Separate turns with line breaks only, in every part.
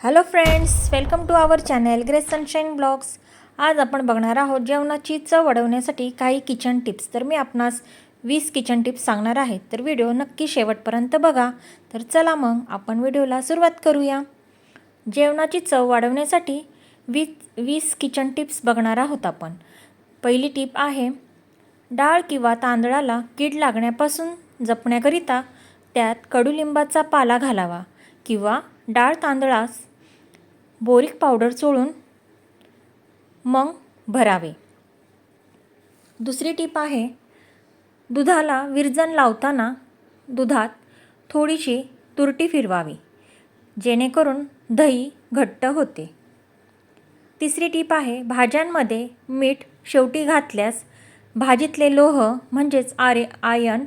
Hello friends welcome to our channel Grace Sunshine blogs आज आपण बघणार आहोत जेवणाची चव वाढवण्यासाठी काही किचन टिप्स तर मी आपणास वीस किचन टिप्स सांगणार आहे. तर व्हिडिओ नक्की शेवटपर्यंत बघा. तर चला मग आपण व्हिडिओला सुरुवात करूया. जेवणाची चव वाढवण्यासाठी वीस वीस किचन टिप्स बघणार आहोत आपण. पहिली टीप आहे डाळ किंवा तांदळाला कीड लागण्यापासून जपण्याकरिता त्यात कडुलिंबाचा पाला घालावा किंवा डाळ तांदळास बोरिक पावडर चोळून मग भरावे. दुसरी टीप आहे दुधाला विरजण लावताना दुधात थोडीशी तुरटी फिरवावी जेणेकरून दही घट्ट होते. तिसरी टीप आहे भाज्यांमध्ये मीठ शेवटी घातल्यास भाजीतले लोह म्हणजेच आरे आयन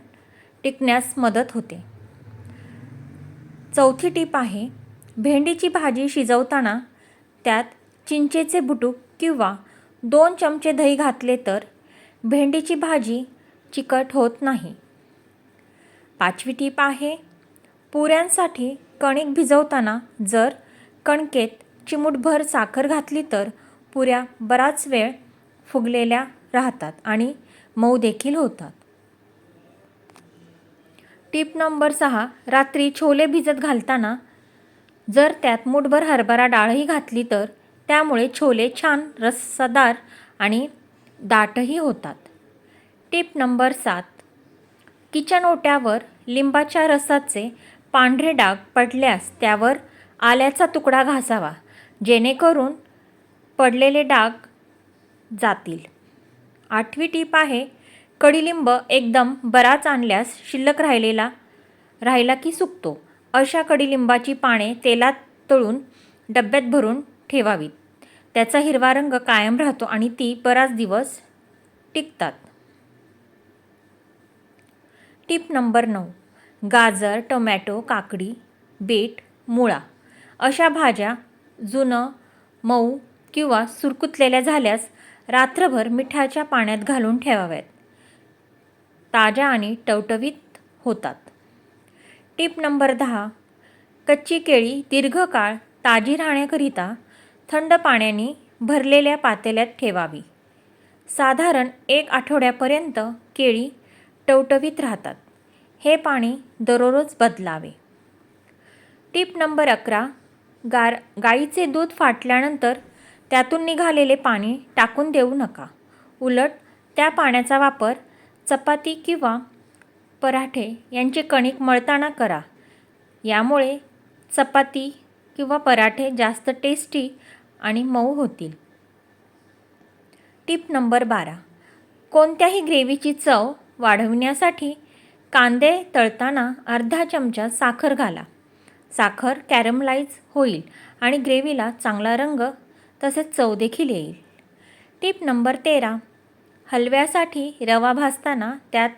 टिकण्यास मदत होते. चौथी टीप आहे भेंडीची भाजी शिजवताना त्यात चिंचेचे बुटूक किंवा दोन चमचे दही घातले तर भेंडीची भाजी चिकट होत नाही. पाचवी टीप आहे पुऱ्यांसाठी कणिक भिजवताना जर कणकेत चिमूटभर साखर घातली तर पुऱ्या बराच वेळ फुगलेल्या राहतात आणि मऊ देखील होतात. टीप नंबर सहा रात्री छोले भिजत घालताना जर त्यात मुठभर हरभरा डाळही घातली तर त्यामुळे छोले छान रस्सादार आणि दाटही होतात. टीप नंबर सात. किचन ओट्यावर लिंबाच्या रसाचे पांढरे डाग पडल्यास त्यावर आल्याचा तुकडा घासावा जेणेकरून पडलेले डाग जातील. आठवी टीप आहे कडीलिंब एकदम बराच आणल्यास शिल्लक राहिलेला राहिला की सुकतो. अशा कडीलिंबाची पाने तेलात तळून डब्यात भरून ठेवावीत. त्याचा हिरवा रंग कायम राहतो आणि ती बराच दिवस टिकतात. टीप नंबर नऊ. गाजर टोमॅटो काकडी बीट मुळा अशा भाज्या जुनं मऊ किंवा सुरकुतलेल्या झाल्यास रात्रभर मिठाच्या पाण्यात घालून ठेवाव्यात. ताज्या आणि टवटवीत होतात. टीप नंबर दहा. कच्ची केळी दीर्घकाळ ताजी राहण्याकरिता थंड पाण्याने भरलेल्या पातेल्यात ठेवावी. साधारण एक आठवड्यापर्यंत केळी टवटवीत राहतात. हे पाणी दररोज बदलावे. टीप नंबर अकरा. गार गाईचे दूध फाटल्यानंतर त्यातून निघालेले पाणी टाकून देऊ नका. उलट त्या पाण्याचा वापर चपाती किंवा पराठे यांचे कणिक मळताना करा. यामुळे चपाती किंवा पराठे जास्त टेस्टी आणि मऊ होतील. टीप नंबर बारा. कोणत्याही ग्रेव्हीची चव वाढवण्यासाठी कांदे तळताना अर्धा चमचा साखर घाला. साखर कॅरमलाईज होईल आणि ग्रेव्हीला चांगला रंग तसेच चव देखील येईल. टीप नंबर तेरा. हलव्यासाठी रवा भाजताना त्यात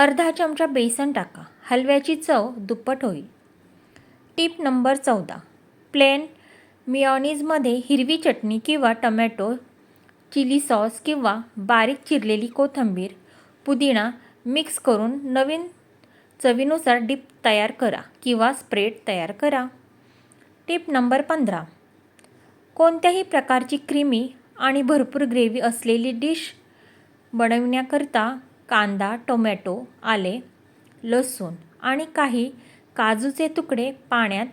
अर्धा चमचा बेसन टाका. हलव्याची चव दुप्पट होईल. टीप नंबर चौदा. प्लेन मिओनीजमध्ये हिरवी चटणी किंवा टमॅटो चिली सॉस किंवा बारीक चिरलेली कोथिंबीर पुदिना मिक्स करून नवीन चवीनुसार डिप तयार करा किंवा स्प्रेड तयार करा. टीप नंबर पंधरा. कोणत्याही प्रकारची क्रीमी आणि भरपूर ग्रेव्ही असलेली डिश बनवण्याकरता कांदा टोमॅटो आले लसूण आणि काही काजूचे तुकडे पाण्यात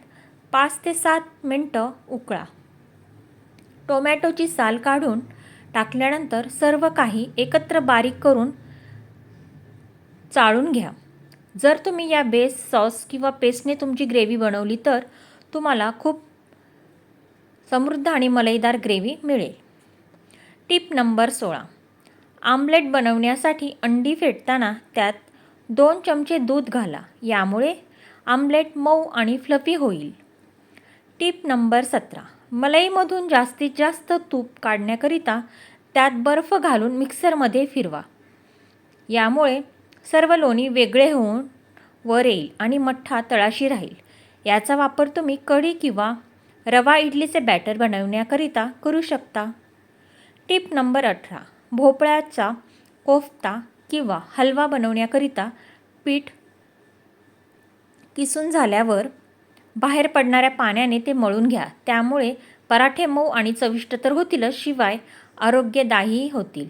पाच ते सात मिनटं उकळा. टोमॅटोची साल काढून टाकल्यानंतर सर्व काही एकत्र बारीक करून चाळून घ्या. जर तुम्ही या बेस सॉस किंवा पेस्टने तुमची ग्रेव्ही बनवली तर तुम्हाला खूप समृद्ध आणि मलईदार ग्रेव्ही मिळेल. टीप नंबर सोळा. आमलेट बनवण्यासाठी अंडी फेटताना त्यात दोन चमचे दूध घाला. यामुळे आमलेट मऊ आणि फ्लफी होईल. टीप नंबर सतरा. मलईमधून जास्तीत जास्त तूप काढण्याकरिता त्यात बर्फ घालून मिक्सरमध्ये फिरवा. यामुळे सर्व लोणी वेगळे होऊन वर येईल आणि मठ्ठा तळाशी राहील. याचा वापर तुम्ही कढी किंवा रवा इडलीचे बॅटर बनवण्याकरिता करू शकता. टीप नंबर अठरा. भोपळ्याचा कोफ्ता किंवा हलवा बनवण्याकरिता पीठ किसून झाल्यावर बाहेर पडणाऱ्या पाण्याने ते मळून घ्या. त्यामुळे पराठे मऊ आणि चविष्ट तर होतीलच शिवाय आरोग्यदायी होतील.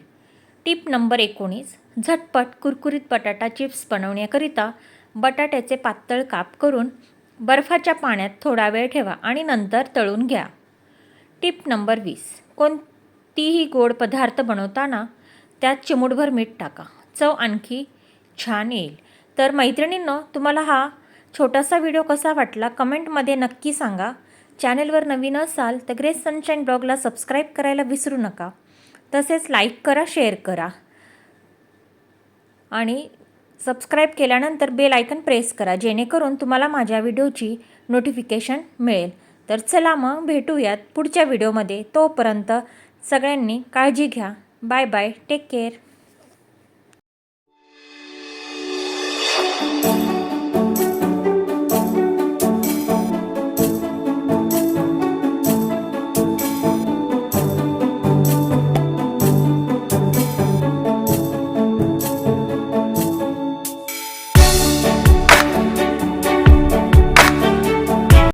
टिप नंबर एकोणीस झटपट कुरकुरीत बटाटा चिप्स बनवण्याकरिता बटाट्याचे पातळ काप करून बर्फाच्या पाण्यात थोडा वेळ ठेवा आणि नंतर तळून घ्या. टिप नंबर वीस कोण कोणतीही गोड पदार्थ बनवताना त्यात चिमूटभर मीठ टाका. चव आणखी छान येईल. तर मैत्रिणींनो तुम्हाला हा छोटासा व्हिडिओ कसा वाटला कमेंटमध्ये नक्की सांगा. चॅनलवर नवीन असाल तर ग्रेस सनशाईन ब्लॉगला सबस्क्राईब करायला विसरू नका. तसेच लाईक करा शेअर करा. आणि सबस्क्राईब केल्यानंतर बेल आयकन प्रेस करा जेणेकरून तुम्हाला माझ्या व्हिडिओची नोटिफिकेशन मिळेल. तर चला मग भेटूयात पुढच्या व्हिडिओमध्ये. तोपर्यंत सगळ्यांनी काळजी घ्या. Bye bye. Take care.